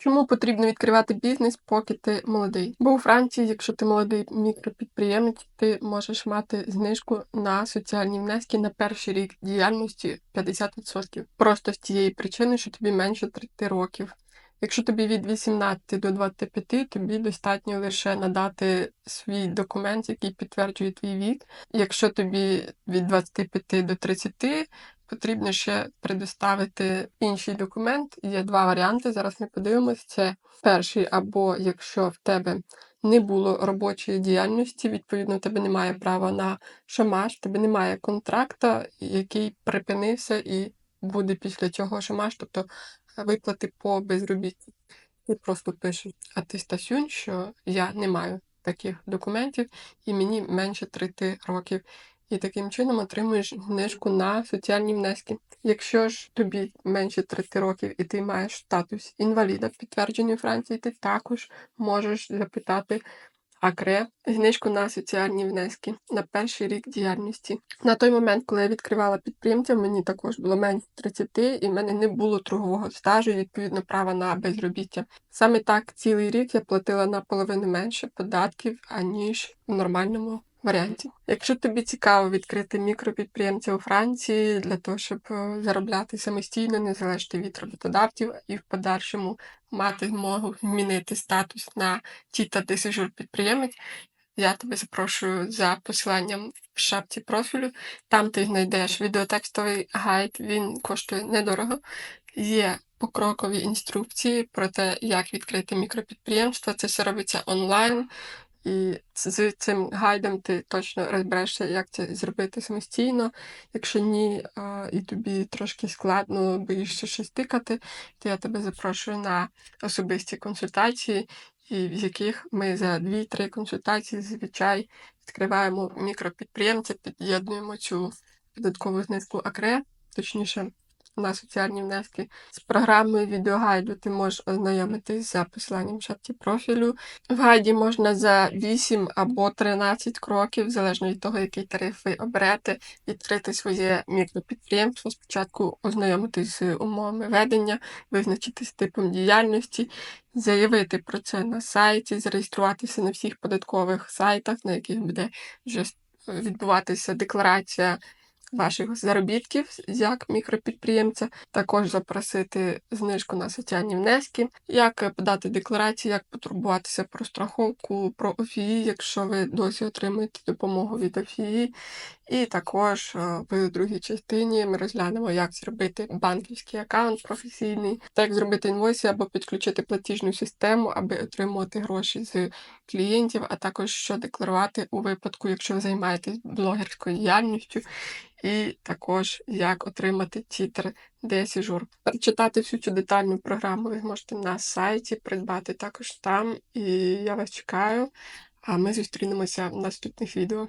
Чому потрібно відкривати бізнес, поки ти молодий? Бо у Франції, якщо ти молодий мікропідприємець, ти можеш мати знижку на соціальні внески на перший рік діяльності 50%. Просто з тієї причини, що тобі менше 30 років. Якщо тобі від 18 до 25, тобі достатньо лише надати свій документ, який підтверджує твій вік. Якщо тобі від 25 до 30, потрібно ще предоставити інший документ. Є два варіанти. Зараз ми подивимось. Це перший, або якщо в тебе не було робочої діяльності, відповідно, в тебе немає права на шомаж, в тебе немає контракта, який припинився і буде після цього шомаж, тобто виплати по безробітті. Ти просто пишеш атестасюнь, що я не маю таких документів і мені менше 30 років. І таким чином отримуєш знижку на соціальні внески. Якщо ж тобі менше 30 років і ти маєш статус інваліда, підтверджений у Франції, ти також можеш запитати АКРЕ знижку на соціальні внески на перший рік діяльності. На той момент, коли я відкривала підприємця, мені також було менше 30, і в мене не було торгового стажу, відповідно, права на безробіття. Саме так цілий рік я платила наполовину менше податків, аніж в нормальному варіанті. Якщо тобі цікаво відкрити мікропідприємця у Франції для того, щоб е, заробляти самостійно, не залежати від роботодавців і в подальшому мати змогу змінити статус на тіта десижур підприємець, я тебе запрошую за посиланням в шапці профілю. Там ти знайдеш відеотекстовий гайд, він коштує недорого. Є покрокові інструкції про те, як відкрити мікропідприємство. Це все робиться онлайн. І з цим гайдом ти точно розберешся, як це зробити самостійно. Якщо ні, і тобі трошки складно боїшся щось тикати, то я тебе запрошую на особисті консультації, в яких ми за 2-3 консультації зазвичай відкриваємо мікропідприємця, під'єднуємо цю додаткову знизку АКРЕ, точніше на соціальні внески. З програмою відеогайду ти можеш ознайомитись за посиланням в шапці профілю. В гайді можна за 8 або 13 кроків, залежно від того, який тариф ви оберете, відкрити своє мікропідприємство. Спочатку ознайомитись з умовами ведення, визначитись типом діяльності, заявити про це на сайті, зареєструватися на всіх податкових сайтах, на яких буде вже відбуватися декларація ваших заробітків як мікропідприємця, також запросити знижку на соціальні внески, як подати декларації, як потурбуватися про страховку, про ОФІ, якщо ви досі отримуєте допомогу від ОФІ. І також е, в другій частині ми розглянемо, як зробити банківський аккаунт професійний, та як зробити інвойси або підключити платіжну систему, аби отримувати гроші з клієнтів, а також що декларувати у випадку, якщо ви займаєтесь блогерською діяльністю і також як отримати тітр Десіжур. Читати всю цю детальну програму ви можете на сайті, придбати також там. І я вас чекаю. А ми зустрінемося в наступних відео.